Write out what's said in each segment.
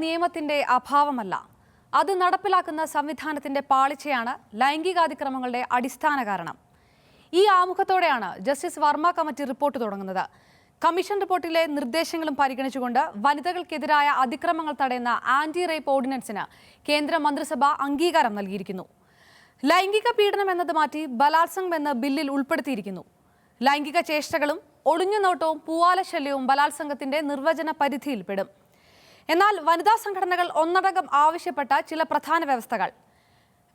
നിയമത്തിന്റെ അഭാവമല്ല. അത് നടപ്പിലാക്കുന്ന സംവിധാനത്തിന്റെ പാളിച്ചയാണ് ലൈംഗികാതിക്രമങ്ങളുടെ അടിസ്ഥാന കാരണം. ഈ ആമുഖത്തോടെയാണ് ജസ്റ്റിസ് വർമ്മ കമ്മിറ്റി റിപ്പോർട്ട് തുടങ്ങുന്നത്. കമ്മീഷൻ റിപ്പോർട്ടിലെ നിർദ്ദേശങ്ങളും പരിഗണിച്ചുകൊണ്ട് വനിതകൾക്കെതിരായ അതിക്രമങ്ങൾ തടയുന്ന ആന്റി റേപ്പ് ഓർഡിനൻസിന് കേന്ദ്ര മന്ത്രിസഭ അംഗീകാരം നൽകിയിരിക്കുന്നു. ലൈംഗിക പീഡനം എന്നത് മാറ്റി ബലാത്സംഗം എന്ന ബില്ലിൽ ഉൾപ്പെടുത്തിയിരിക്കുന്നു. ലൈംഗിക ചേഷ്ടകളും ഒളിഞ്ഞുനോട്ടവും പൂവാലശല്യവും ബലാത്സംഗത്തിന്റെ നിർവചന പരിധിയിൽപ്പെടും. എന്നാൽ വനിതാ സംഘടനകൾ ഒന്നടങ്കം ആവശ്യപ്പെട്ട ചില പ്രധാന വ്യവസ്ഥകൾ.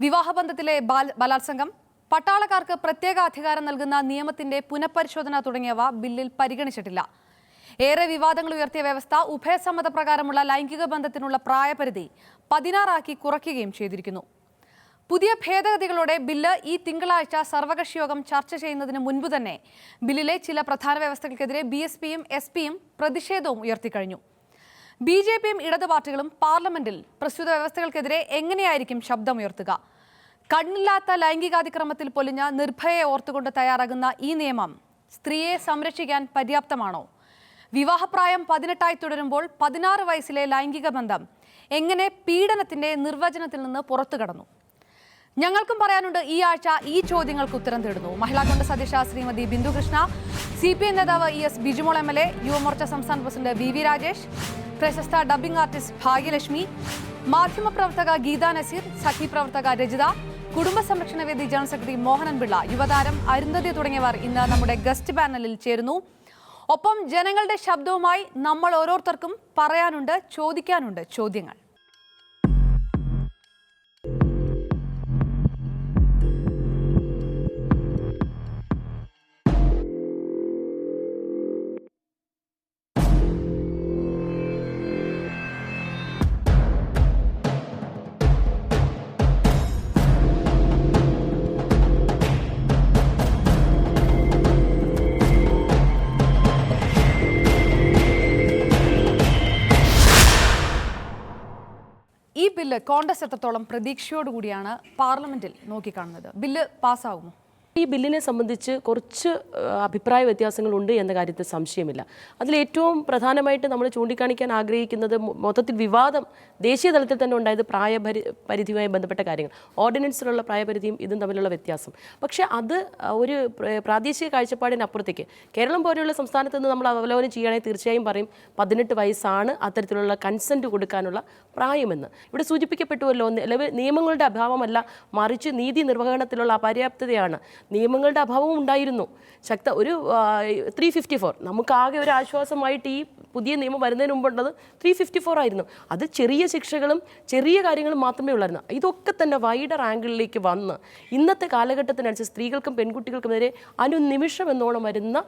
വിവാഹബന്ധത്തിലെ ബലാത്സംഗം പട്ടാളക്കാർക്ക് പ്രത്യേക അധികാരം നൽകുന്ന നിയമത്തിന്റെ പുനഃപരിശോധന തുടങ്ങിയവ ബില്ലിൽ പരിഗണിച്ചിട്ടില്ല. ഏറെ വിവാദങ്ങൾ ഉയർത്തിയ വ്യവസ്ഥ ഉഭയസമ്മത പ്രകാരമുള്ള ലൈംഗിക ബന്ധത്തിനുള്ള പ്രായപരിധി പതിനാറാക്കി കുറയ്ക്കുകയും ചെയ്തിരിക്കുന്നു. പുതിയ ഭേദഗതികളോടെ ബില്ല് ഈ തിങ്കളാഴ്ച സർവകക്ഷി യോഗം ചർച്ച ചെയ്യുന്നതിന് മുൻപ് തന്നെ ബില്ലിലെ ചില പ്രധാന വ്യവസ്ഥകൾക്കെതിരെ ബി എസ് പിയും എസ് പിയും പ്രതിഷേധവും ഉയർത്തിക്കഴിഞ്ഞു. ബി ജെ പിയും ഇടതു പാർട്ടികളും പാർലമെന്റിൽ പ്രസ്തുത വ്യവസ്ഥകൾക്കെതിരെ എങ്ങനെയായിരിക്കും ശബ്ദമുയർത്തുക? കണ്ണില്ലാത്ത ലൈംഗികാതിക്രമത്തിൽ പൊലിഞ്ഞ നിർഭയെ ഓർത്തുകൊണ്ട് തയ്യാറാകുന്ന ഈ നിയമം സ്ത്രീയെ സംരക്ഷിക്കാൻ പര്യാപ്തമാണോ? വിവാഹപ്രായം പതിനെട്ടായി തുടരുമ്പോൾ പതിനാറ് വയസ്സിലെ ലൈംഗിക ബന്ധം എങ്ങനെ പീഡനത്തിന്റെ നിർവചനത്തിൽ നിന്ന് പുറത്തു കടന്നു? ഞങ്ങൾക്കും പറയാനുണ്ട് ഈ ആഴ്ച ഈ ചോദ്യങ്ങൾക്ക് ഉത്തരം തേടുന്നു. മഹിളാ കോൺഗ്രസ് അധ്യക്ഷ Shrimati Bindu Krishna C P M നേതാവ് E S Bijumol M L A Yuvamorcha സംസ്ഥാന പ്രസിഡന്റ് വി വി രാജേഷ് പ്രശസ്ത ഡബിംഗ് ആർട്ടിസ്റ്റ് ഭാഗ്യലക്ഷ്മി മാധ്യമപ്രവർത്തക ഗീത നസീർ സഖി പ്രവർത്തക രജിത കുടുംബ സംരക്ഷണ വേദി ജനറൽ സെക്രട്ടറി മോഹനൻ പിള്ള യുവതാരം അരുന്ധതി തുടങ്ങിയവർ ഇന്ന് നമ്മുടെ ഗസ്റ്റ് പാനലിൽ ചേരുന്നു. ഒപ്പം ജനങ്ങളുടെ ശബ്ദവുമായി നമ്മൾ ഓരോരുത്തർക്കും പറയാനുണ്ട് ചോദിക്കാനുണ്ട് ചോദ്യങ്ങൾ. ഈ ബില്ല് കോൺഗ്രസ് എത്രത്തോളം പ്രതീക്ഷയോടുകൂടിയാണ് പാർലമെന്റിൽ നോക്കിക്കാണുന്നത്? ബില്ല് പാസ്സാകുമോ ഈ ബില്ലിനെ സംബന്ധിച്ച് കുറച്ച് അഭിപ്രായ വ്യത്യാസങ്ങളുണ്ട് എന്ന കാര്യത്തിൽ സംശയമില്ല. അതിലേറ്റവും പ്രധാനമായിട്ട് നമ്മൾ ചൂണ്ടിക്കാണിക്കാൻ ആഗ്രഹിക്കുന്നത് മൊത്തത്തിൽ വിവാദം ദേശീയ തലത്തിൽ തന്നെ ഉണ്ടായത് പ്രായപരി പരിധിയുമായി ബന്ധപ്പെട്ട കാര്യങ്ങൾ. ഓർഡിനൻസിലുള്ള പ്രായപരിധിയും ഇതും തമ്മിലുള്ള വ്യത്യാസം. പക്ഷേ അത് ഒരു പ്രാദേശിക കാഴ്ചപ്പാടിനപ്പുറത്തേക്ക് കേരളം പോലെയുള്ള സംസ്ഥാനത്ത് നിന്ന് നമ്മൾ അവലോകനം ചെയ്യുകയാണെങ്കിൽ തീർച്ചയായും പറയും പതിനെട്ട് വയസ്സാണ് അത്തരത്തിലുള്ള കൺസെന്റ് കൊടുക്കാനുള്ള പ്രായമെന്ന്. ഇവിടെ സൂചിപ്പിക്കപ്പെട്ടുവല്ലോ നിയമങ്ങളുടെ അഭാവമല്ല മറിച്ച് നീതി നിർവഹണത്തിലുള്ള അപര്യാപ്തതയാണ്. നിയമങ്ങളുടെ അഭാവം ഉണ്ടായിരുന്നു. ശക്ത ഒരു ത്രീ ഫിഫ്റ്റി ഫോർ നമുക്കാകെ ഒരു ആശ്വാസമായിട്ട് ഈ പുതിയ നിയമം വരുന്നതിന് മുമ്പുള്ളത് ത്രീ ഫിഫ്റ്റി ഫോർ ആയിരുന്നു. അത് ചെറിയ ശിക്ഷകളും ചെറിയ കാര്യങ്ങളും മാത്രമേ ഉള്ളായിരുന്നു. ഇതൊക്കെ തന്നെ വൈഡർ ആംഗിളിലേക്ക് വന്ന് ഇന്നത്തെ കാലഘട്ടത്തിനനുസരിച്ച് സ്ത്രീകൾക്കും പെൺകുട്ടികൾക്കുമെതിരെ അനുനിമിഷം എന്നോണം വരുന്ന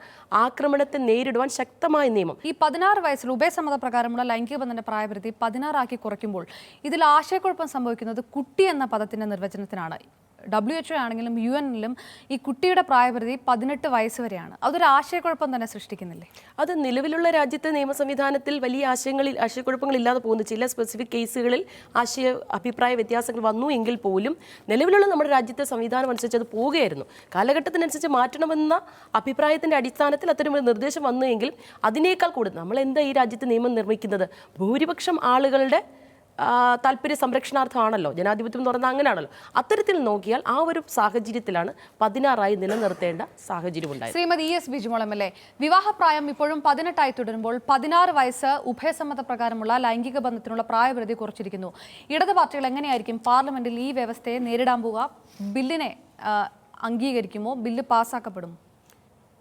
ആക്രമണത്തെ നേരിടുവാൻ ശക്തമായ നിയമം. ഈ പതിനാറ് വയസ്സിൽ ഉഭയസമ്മത പ്രകാരമുള്ള ലൈംഗിക ബന്ധന പ്രായപരിധി പതിനാറാക്കി കുറയ്ക്കുമ്പോൾ ഇതിൽ ആശയക്കുഴപ്പം സംഭവിക്കുന്നത് കുട്ടി എന്ന പദത്തിന്റെ നിർവചനത്തിനാണ്. ഡബ്ല്യു എച്ച് ആണെങ്കിലും യു എന്നിലും ഈ കുട്ടിയുടെ പ്രായപരിധി പതിനെട്ട് വയസ്സ് വരെയാണ്. അതൊരു ആശയക്കുഴപ്പം തന്നെ സൃഷ്ടിക്കുന്നില്ലേ? അത് നിലവിലുള്ള രാജ്യത്തെ നിയമ സംവിധാനത്തിൽ വലിയ ആശയങ്ങളിൽ ആശയക്കുഴപ്പങ്ങൾ ഇല്ലാതെ പോകുന്നു ചില സ്പെസിഫിക് കേസുകളിൽ ആശയ അഭിപ്രായ വ്യത്യാസങ്ങൾ വന്നു എങ്കിൽ പോലും നിലവിലുള്ള നമ്മുടെ രാജ്യത്തെ സംവിധാനം അനുസരിച്ച് അത് പോവുകയായിരുന്നു. കാലഘട്ടത്തിനനുസരിച്ച് മാറ്റണമെന്ന അഭിപ്രായത്തിന്റെ അടിസ്ഥാനത്തിൽ അത്തരം ഒരു നിർദ്ദേശം വന്നു എങ്കിൽ അതിനേക്കാൾ കൂടുതൽ നമ്മൾ എന്താ ഈ രാജ്യത്ത് നിയമം നിർമ്മിക്കുന്നത്? ഭൂരിപക്ഷം ആളുകളുടെ താല്പര്യ സംരക്ഷണാർത്ഥമാണല്ലോ ജനാധിപത്യം എന്ന് പറയുന്നത് അങ്ങനെയാണല്ലോ. അത്തരത്തിൽ നോക്കിയാൽ ആ ഒരു സാഹചര്യത്തിലാണ് പതിനാറായി നിലനിർത്തേണ്ട സാഹചര്യം ഉണ്ടായത്. ശ്രീമതി ഇ എസ് ബിജുമോളം അല്ലേ? വിവാഹപ്രായം ഇപ്പോഴും പതിനെട്ടായി തുടരുമ്പോൾ പതിനാറ് വയസ്സ് ഉഭയസമ്മത പ്രകാരമുള്ള ലൈംഗിക ബന്ധത്തിനുള്ള പ്രായപരിധി കുറച്ചിരിക്കുന്നു. ഇടത് പാർട്ടികൾ എങ്ങനെയായിരിക്കും പാർലമെന്റിൽ ഈ വ്യവസ്ഥയെ നേരിടാൻ പോവുക? ബില്ലിനെ അംഗീകരിക്കുമോ? ബില്ല് പാസ്സാക്കപ്പെടുമോ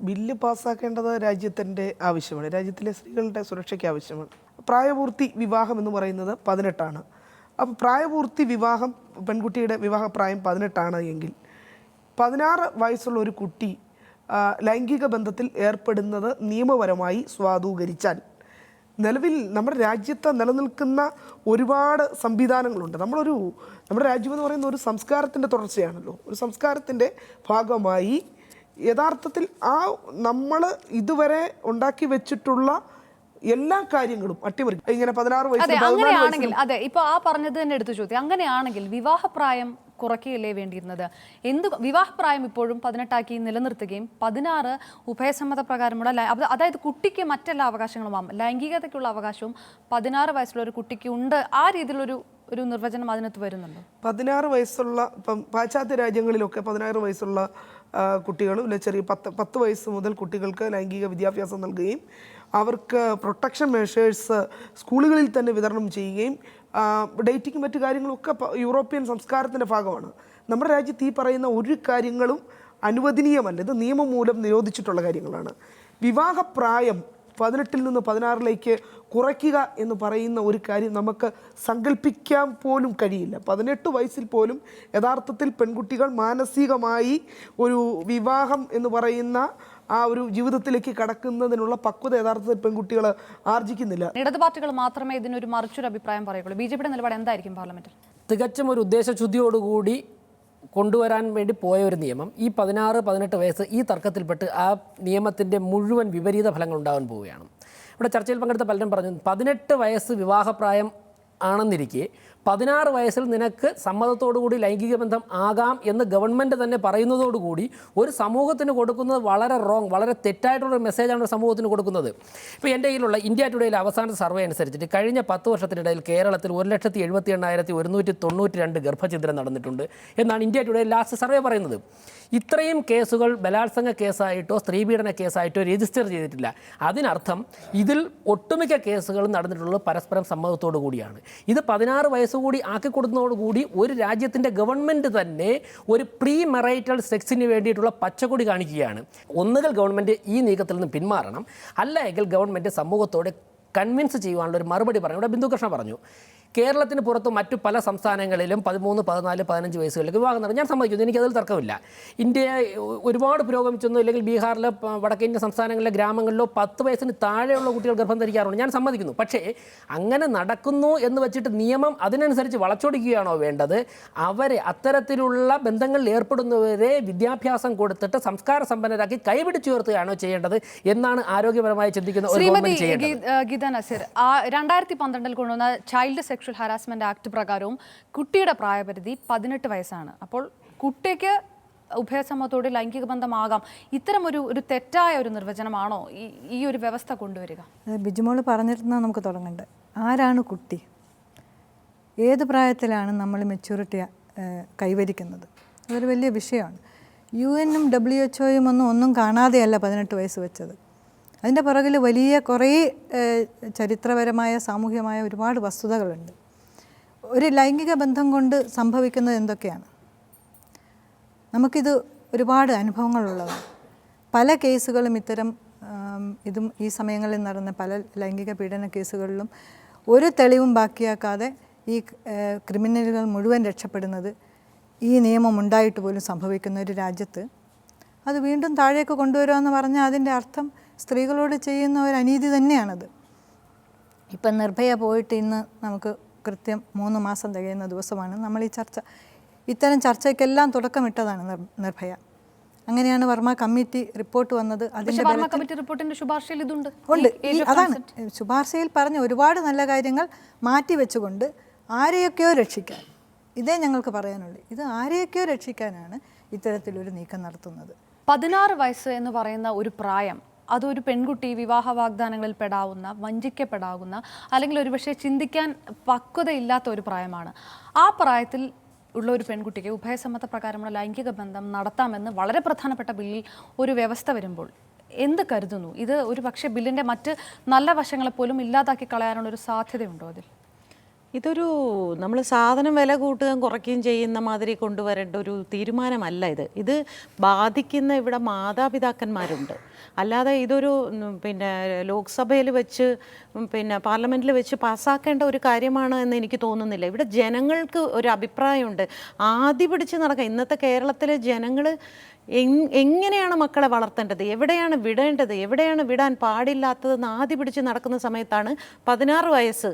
ബില്ല് പാസ്സാക്കേണ്ടത് രാജ്യത്തിന്റെ ആവശ്യമാണ്. രാജ്യത്തിലെ സ്ത്രീകളുടെ സുരക്ഷയ്ക്ക് ആവശ്യമാണ്. പ്രായപൂർത്തി വിവാഹം എന്ന് പറയുന്നത് പതിനെട്ടാണ്. അപ്പോൾ പ്രായപൂർത്തി വിവാഹം പെൺകുട്ടിയുടെ വിവാഹപ്രായം പതിനെട്ടാണ് എങ്കിൽ പതിനാറ് വയസ്സുള്ള ഒരു കുട്ടി ലൈംഗിക ബന്ധത്തിൽ ഏർപ്പെടുന്നത് നിയമപരമായി സ്വാധൂകരിച്ചാൽ നിലവിൽ നമ്മുടെ രാജ്യത്ത് നിലനിൽക്കുന്ന ഒരുപാട് സംവിധാനങ്ങളുണ്ട്. നമ്മളൊരു നമ്മുടെ രാജ്യം എന്ന് പറയുന്ന ഒരു സംസ്കാരത്തിന്റെ തുടർച്ചയാണല്ലോ. ഒരു സംസ്കാരത്തിന്റെ ഭാഗമായി യഥാർത്ഥത്തിൽ ആ നമ്മൾ ഇതുവരെ ഉണ്ടാക്കി വെച്ചിട്ടുള്ള എല്ലാ കാര്യങ്ങളും അട്ടിമറി ഇങ്ങനെ പതിനാറ് വയസ്സ് അങ്ങനെയാണെങ്കിൽ അതെ ഇപ്പൊ ആ പറഞ്ഞത് തന്നെ എടുത്തു ചോദ്യം അങ്ങനെയാണെങ്കിൽ വിവാഹപ്രായം കുറയ്ക്കുകയല്ലേ വേണ്ടിയിരുന്നത്? എന്ത് വിവാഹപ്രായം ഇപ്പോഴും പതിനെട്ടാക്കി നിലനിർത്തുകയും പതിനാറ് ഉഭയസമ്മത പ്രകാരമുള്ള അതായത് കുട്ടിക്ക് മറ്റെല്ലാ അവകാശങ്ങളുമാം ലൈംഗികതയ്ക്കുള്ള അവകാശവും പതിനാറ് വയസ്സുള്ള ഒരു കുട്ടിക്ക് ഉണ്ട്. ആ രീതിയിലൊരു ഒരു നിർവചനം അതിനകത്ത് വരുന്നുണ്ട്? പതിനാറ് വയസ്സുള്ള ഇപ്പം പാശ്ചാത്യ രാജ്യങ്ങളിലൊക്കെ പതിനാറ് വയസ്സുള്ള കുട്ടികളും ഇല്ല ചെറിയ പത്ത് പത്ത് വയസ്സ് മുതൽ കുട്ടികൾക്ക് ലൈംഗിക വിദ്യാഭ്യാസം നൽകുകയും അവർക്ക് പ്രൊട്ടക്ഷൻ മെഷേഴ്സ് സ്കൂളുകളിൽ തന്നെ വിതരണം ചെയ്യുകയും ഡേറ്റിങ്ങും മറ്റു കാര്യങ്ങളൊക്കെ യൂറോപ്യൻ സംസ്കാരത്തിന്റെ ഭാഗമാണ്. നമ്മുടെ രാജ്യത്ത് ഈ പറയുന്ന ഒരു കാര്യങ്ങളും അനുവദനീയമല്ല. ഇത് നിയമം മൂലം നിരോധിച്ചിട്ടുള്ള കാര്യങ്ങളാണ്. വിവാഹപ്രായം പതിനെട്ടിൽ നിന്ന് പതിനാറിലേക്ക് കുറയ്ക്കുക എന്ന് പറയുന്ന ഒരു കാര്യം നമുക്ക് സങ്കല്പിക്കാൻ പോലും കഴിയില്ല. പതിനെട്ട് വയസ്സിൽ പോലും യഥാർത്ഥത്തിൽ പെൺകുട്ടികൾ മാനസികമായി ഒരു വിവാഹം എന്ന് പറയുന്ന ആ ഒരു ജീവിതത്തിലേക്ക് കടക്കുന്നതിനുള്ള പക്വത യഥാർത്ഥത്തിൽ പെൺകുട്ടികൾ ആർജിക്കുന്നില്ല. ഇടത് പാർട്ടികൾ മാത്രമേ ഇതിനൊരു മറിച്ചൊരു അഭിപ്രായം പറയുള്ളൂ ബി ജെ പിയുടെ നിലപാട് എന്തായിരിക്കും പാർലമെന്റിൽ? തികച്ചും ഒരു ഉദ്ദേശശുദ്ധിയോടുകൂടി കൊണ്ടുവരാൻ വേണ്ടി പോയ ഒരു നിയമം ഈ പതിനാറ് പതിനെട്ട് വയസ്സ് ഈ തർക്കത്തിൽപ്പെട്ട് ആ നിയമത്തിന്റെ മുഴുവൻ വിപരീത ഫലങ്ങൾ ഉണ്ടാകാൻ പോവുകയാണ്. ഇവിടെ ചർച്ചയിൽ പങ്കെടുത്ത പലരും പറഞ്ഞു പതിനെട്ട് വയസ്സ് വിവാഹപ്രായം ആണെന്നിരിക്കെ പതിനാറ് വയസ്സിൽ നിനക്ക് സമ്മതത്തോടുകൂടി ലൈംഗിക ബന്ധം ആകാം എന്ന് ഗവൺമെന്റ് തന്നെ പറയുന്നതോടുകൂടി ഒരു സമൂഹത്തിന് കൊടുക്കുന്നത് വളരെ റോങ് വളരെ തെറ്റായിട്ടുള്ള മെസ്സേജാണ് ഒരു സമൂഹത്തിന് കൊടുക്കുന്നത്. ഇപ്പോൾ എന്റെ കയ്യിലുള്ള ഇന്ത്യ ടുഡേയിലെ അവസാന സർവേ അനുസരിച്ചിട്ട് കഴിഞ്ഞ പത്ത് വർഷത്തിനിടയിൽ കേരളത്തിൽ ഒരു ലക്ഷത്തി എഴുപത്തി എണ്ണായിരത്തി ഒരുന്നൂറ്റി തൊണ്ണൂറ്റി രണ്ട് ഗർഭഛിദ്രം നടന്നിട്ടുണ്ട് എന്നാണ് ഇന്ത്യ ടുഡേ ലാസ്റ്റ് സർവേ പറയുന്നത്. ഇത്രയും കേസുകൾ ബലാത്സംഗ കേസായിട്ടോ സ്ത്രീപീഡന കേസായിട്ടോ രജിസ്റ്റർ ചെയ്തിട്ടില്ല. അതിനർത്ഥം ഇതിൽ ഒട്ടുമിക്ക കേസുകളും നടന്നിട്ടുള്ളത് പരസ്പരം സമ്മതത്തോടു കൂടിയാണ് ഇത് പതിനാറ് വയസ്സുകൂടി ആക്കി കൊടുക്കുന്നതോടുകൂടി ഒരു രാജ്യത്തിന്റെ ഗവൺമെന്റ് തന്നെ ഒരു പ്രീ മെറൈറ്റൽ സെക്സിന് വേണ്ടിയിട്ടുള്ള പച്ചക്കൊടി കാണിക്കുകയാണ്. ഒന്നുകിൽ ഗവൺമെന്റ് ഈ നീക്കത്തിൽ നിന്ന് പിന്മാറണം. അല്ല എങ്കിൽ ഗവൺമെന്റ് സമൂഹത്തോടെ കൺവിൻസ് ചെയ്യുവാനുള്ള ഒരു മറുപടി പറഞ്ഞു ഇവിടെ ബിന്ദു കൃഷ്ണ പറഞ്ഞു. കേരളത്തിന് പുറത്ത് മറ്റു പല സംസ്ഥാനങ്ങളിലും പതിമൂന്ന് പതിനാല് പതിനഞ്ച് വയസ്സുകളിലേക്ക് വിവാഹം നടക്കും ഞാൻ സമ്മതിക്കുന്നു. എനിക്കതിൽ തർക്കമില്ല. ഇന്ത്യ ഒരുപാട് പുരോഗമിച്ചൊന്നും അല്ലെങ്കിൽ ബീഹാറിലെ വടക്കേ വടക്കേന്ത്യൻ സംസ്ഥാനങ്ങളിലെ ഗ്രാമങ്ങളിലോ പത്ത് വയസ്സിന് താഴെയുള്ള കുട്ടികൾ ഗർഭം ധരിക്കാറുണ്ട്. ഞാൻ സമ്മതിക്കുന്നു. പക്ഷേ അങ്ങനെ നടക്കുന്നു എന്ന് വെച്ചിട്ട് നിയമം അതിനനുസരിച്ച് വളച്ചൊടിക്കുകയാണോ വേണ്ടത്? അവരെ അത്തരത്തിലുള്ള ബന്ധങ്ങളിൽ ഏർപ്പെടുന്നവരെ വിദ്യാഭ്യാസം കൊടുത്തിട്ട് സംസ്കാര സമ്പന്നരാക്കി കൈപിടിച്ചുയർത്തുകയാണോ ചെയ്യേണ്ടത് എന്നാണ് ആരോഗ്യപരമായി ചിന്തിക്കുന്നത് ഗീത നസീർ രണ്ടായിരത്തി പന്ത്രണ്ടിൽ കൊണ്ടുവന്ന ചൈൽഡ് സെക്ഷൽ ഹാരാസ്മെന്റ് ആക്ട് പ്രകാരവും കുട്ടിയുടെ പ്രായപരിധി പതിനെട്ട് വയസ്സാണ്. അപ്പോൾ കുട്ടിക്ക് ഉഭയസമ്മതത്തോടെ ലൈംഗിക ബന്ധമാകാം. ഇത്തരം ഒരു ഒരു തെറ്റായ ഒരു നിർവചനമാണോ ഈ ഈ ഒരു വ്യവസ്ഥ കൊണ്ടുവരിക? ബിജുമോൾ ബിജുമോൾ പറഞ്ഞിരുന്നാൽ നമുക്ക് തുടങ്ങണ്ടേ. ആരാണ് കുട്ടി? ഏത് പ്രായത്തിലാണ് നമ്മൾ മെച്യൂരിറ്റി കൈവരിക്കുന്നത്? അതൊരു വലിയ വിഷയമാണ്. യു എന്നും ഡബ്ല്യു എച്ച് ഒയും ഒന്നും ഒന്നും കാണാതെയല്ല പതിനെട്ട് വയസ്സ് വെച്ചത്. അതിന്റെ പുറകിൽ വലിയ കുറേ ചരിത്രപരമായ സാമൂഹികമായ ഒരുപാട് വസ്തുതകളുണ്ട്. ഒരു ലൈംഗിക ബന്ധം കൊണ്ട് സംഭവിക്കുന്നത് എന്തൊക്കെയാണ്? നമുക്കിത് ഒരുപാട് അനുഭവങ്ങളുള്ളതാണ്. പല കേസുകളും ഇത്തരം ഇതും ഈ സമയങ്ങളിൽ നടന്ന പല ലൈംഗിക പീഡന കേസുകളിലും ഒരു തെളിവും ബാക്കിയാക്കാതെ ഈ ക്രിമിനലുകൾ മുഴുവൻ രക്ഷപ്പെടുന്നത് ഈ നിയമം ഉണ്ടായിട്ട് പോലും സംഭവിക്കുന്ന ഒരു രാജ്യത്ത് അത് വീണ്ടും താഴേക്ക് കൊണ്ടുവരിക എന്ന് പറഞ്ഞാൽ അതിന്റെ അർത്ഥം സ്ത്രീകളോട് ചെയ്യുന്ന ഒരു അനീതി തന്നെയാണത്. ഇപ്പം നിർഭയ പോയിട്ട് ഇന്ന് നമുക്ക് കൃത്യം മൂന്ന് മാസം തികയുന്ന ദിവസമാണ്. നമ്മൾ ഈ ചർച്ച ഇത്തരം ചർച്ചയ്ക്കെല്ലാം തുടക്കമിട്ടതാണ് നിർ- നിർഭയ. അങ്ങനെയാണ് വർമ്മ കമ്മിറ്റി റിപ്പോർട്ട് വന്നത്. കമ്മിറ്റി റിപ്പോർട്ടിന്റെ ശുപാർശയിൽ ഇതുണ്ട്. ഉണ്ട്. അതാണ്. ശുപാർശയിൽ പറഞ്ഞ ഒരുപാട് നല്ല കാര്യങ്ങൾ മാറ്റി വെച്ചുകൊണ്ട് ആരെയൊക്കെയോ രക്ഷിക്കാൻ ഇതേ ഞങ്ങൾക്ക് പറയാനുള്ളൂ. ഇത് ആരെയൊക്കെയോ രക്ഷിക്കാനാണ് ഇത്തരത്തിലൊരു നീക്കം നടത്തുന്നത്. പതിനാറ് വയസ്സ് എന്ന് പറയുന്ന ഒരു പ്രായം അതൊരു പെൺകുട്ടി വിവാഹ വാഗ്ദാനങ്ങളിൽ പെടാവുന്ന വഞ്ചിക്കപ്പെടാവുന്ന അല്ലെങ്കിൽ ഒരുപക്ഷെ ചിന്തിക്കാൻ പക്വതയില്ലാത്ത ഒരു പ്രായമാണ്. ആ പ്രായത്തിൽ ഉള്ള ഒരു പെൺകുട്ടിക്ക് ഉഭയസമ്മത പ്രകാരമുള്ള ലൈംഗിക ബന്ധം നടത്താമെന്ന് വളരെ പ്രധാനപ്പെട്ട ബില്ലിൽ ഒരു വ്യവസ്ഥ വരുമ്പോൾ എന്ത് കരുതുന്നു? ഇത് ഒരു പക്ഷേ ബില്ലിന്റെ മറ്റ് നല്ല വശങ്ങളെ പോലും ഇല്ലാതാക്കി കളയാനുള്ള ഒരു സാധ്യതയുണ്ടോ അതിൽ? ഇതൊരു നമ്മൾ സാധനം വില കൂട്ടുകയും കുറയ്ക്കുകയും ചെയ്യുന്ന മാതിരി കൊണ്ടുവരേണ്ട ഒരു തീരുമാനമല്ല ഇത്. ഇത് ബാധിക്കുന്ന ഇവിടെ മാതാപിതാക്കന്മാരുണ്ട്. അല്ലാതെ ഇതൊരു പിന്നെ ലോക്സഭയിൽ വെച്ച് പിന്നെ പാർലമെന്റിൽ വെച്ച് പാസ്സാക്കേണ്ട ഒരു കാര്യമാണ് എന്ന് എനിക്ക് തോന്നുന്നില്ല. ഇവിടെ ജനങ്ങൾക്ക് ഒരു അഭിപ്രായമുണ്ട്. ആദ്യ പിടിച്ച് നടക്കുക ഇന്നത്തെ കേരളത്തിലെ ജനങ്ങൾ എങ്- എങ്ങനെയാണ് മക്കളെ വളർത്തേണ്ടത്? എവിടെയാണ് വിടേണ്ടത്? എവിടെയാണ് വിടാൻ പാടില്ലാത്തതെന്ന് ആദ്യ പിടിച്ച് നടക്കുന്ന സമയത്താണ് പതിനാറ് വയസ്സ്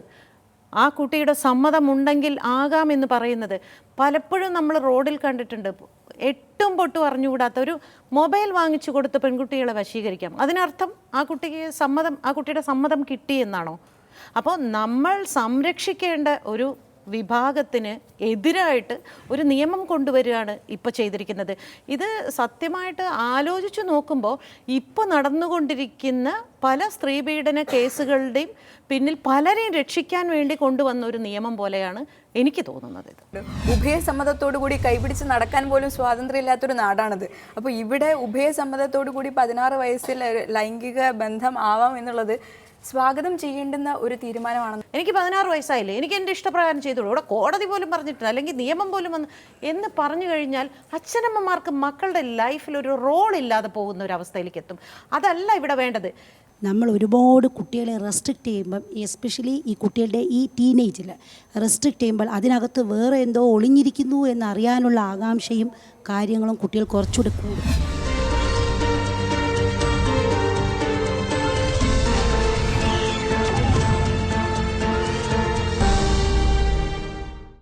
ആ കുട്ടിയുടെ സമ്മതമുണ്ടെങ്കിൽ എന്ന് പറയുന്നത്. പലപ്പോഴും നമ്മൾ റോഡിൽ കണ്ടിട്ടുണ്ട്. എട്ടും പൊട്ടും അറിഞ്ഞുകൂടാത്ത ഒരു മൊബൈൽ വാങ്ങിച്ചു കൊടുത്ത് പെൺകുട്ടികളെ വശീകരിക്കാം. അതിനർത്ഥം ആ കുട്ടിക്ക് സമ്മതം ആ കുട്ടിയുടെ സമ്മതം കിട്ടി എന്നാണോ? അപ്പോൾ നമ്മൾ സംരക്ഷിക്കേണ്ട ഒരു വിഭാഗത്തിന് എതിരായിട്ട് ഒരു നിയമം കൊണ്ടുവരികയാണ് ഇപ്പോൾ ചെയ്തിരിക്കുന്നത്. ഇത് സത്യമായിട്ട് ആലോചിച്ച് നോക്കുമ്പോൾ ഇപ്പോൾ നടന്നുകൊണ്ടിരിക്കുന്ന പല സ്ത്രീപീഡന കേസുകളുടെയും പിന്നിൽ പലരെയും രക്ഷിക്കാൻ വേണ്ടി കൊണ്ടുവന്ന ഒരു നിയമം പോലെയാണ് എനിക്ക് തോന്നുന്നത് ഇത്. ഉഭയസമ്മതത്തോടു കൂടി കൈപിടിച്ച് നടക്കാൻ പോലും സ്വാതന്ത്ര്യമില്ലാത്തൊരു നാടാണിത്. അപ്പോൾ ഇവിടെ ഉഭയസമ്മതത്തോടു കൂടി പതിനാറ് വയസ്സിൽ ലൈംഗിക ബന്ധം ആവാം എന്നുള്ളത് സ്വാഗതം ചെയ്യേണ്ടുന്ന ഒരു തീരുമാനമാണെന്ന് എനിക്ക് പതിനാറ് വയസ്സായില്ലേ? എനിക്ക് എന്റെ ഇഷ്ടപ്രകാരം ചെയ്തോളൂ. ഇവിടെ കോടതി പോലും പറഞ്ഞിട്ടില്ല. അല്ലെങ്കിൽ നിയമം പോലും വന്ന് എന്ന് പറഞ്ഞു കഴിഞ്ഞാൽ അച്ഛനമ്മമാർക്ക് മക്കളുടെ ലൈഫിൽ ഒരു റോൾ ഇല്ലാതെ പോകുന്ന ഒരു അവസ്ഥയിലേക്ക് എത്തും. അതല്ല ഇവിടെ വേണ്ടത്. നമ്മൾ ഒരുപാട് കുട്ടികളെ റെസ്ട്രിക്റ്റ് ചെയ്യുമ്പം എസ്പെഷ്യലി ഈ കുട്ടികളുടെ ഈ ടീനേജിൽ റെസ്ട്രിക്റ്റ് ചെയ്യുമ്പോൾ അതിനകത്ത് വേറെ എന്തോ ഒളിഞ്ഞിരിക്കുന്നു എന്നറിയാനുള്ള ആകാംക്ഷയും കാര്യങ്ങളും കുട്ടികൾ കുറച്ചുകൂടി കൂടും.